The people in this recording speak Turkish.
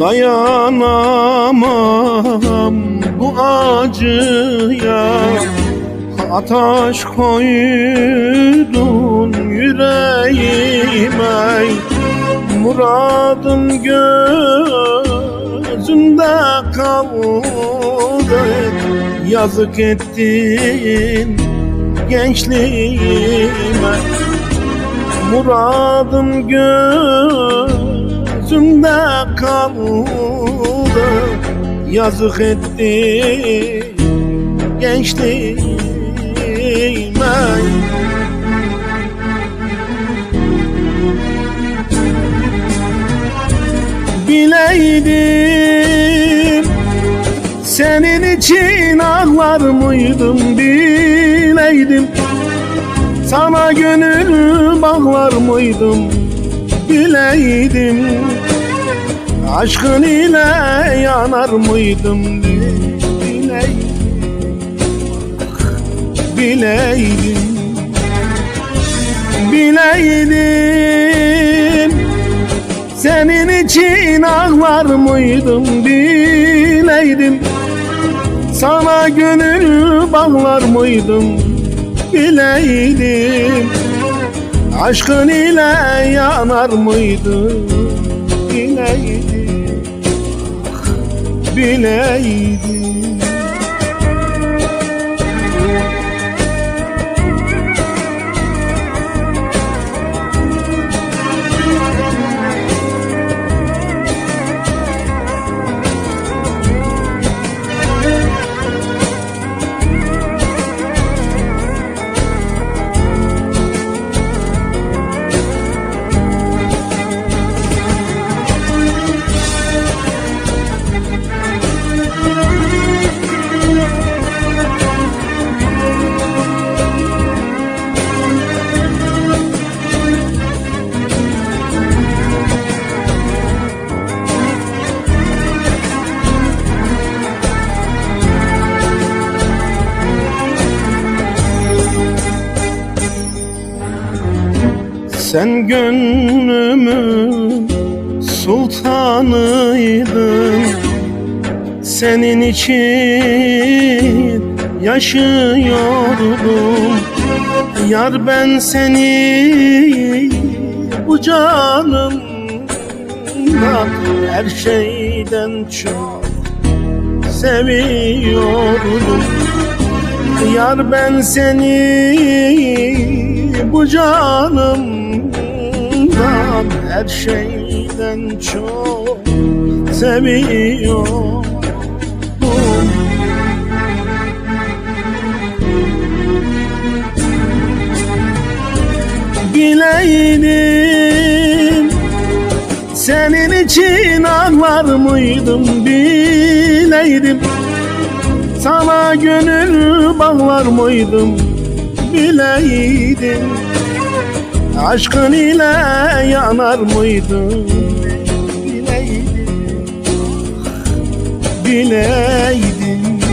Dayanamam bu acıya. Ataş koydun yüreğime. Muradım gözümde kaldı. Yazık ettin gençliğime Muradım gözümde kaldı. Yazık ettin gençliğime. Bileydim Senin için ağlar mıydım? Bileydim Sana gönül bağlar mıydım? Bileydim. Aşkın ile yanar mıydım? Bileydim. Bileydim. Bileydim. Senin için ağlar mıydım? Bileydim. Sana gönül bağlar mıydım bileydim. Aşkın ile yanar mıydım bileydim. Bileydim Sen gönlümün sultanıydın. Senin için yaşıyordum. Yar ben seni bu canımdan Her şeyden çok seviyordum. Yar ben seni bu canımdan her şeyden çok seviyorum Bileydim senin için ağlar mıydım bileydim. Sana gönül bağlar mıydım bileydim Aşkın ile yanar mıydım bileydim Bileydim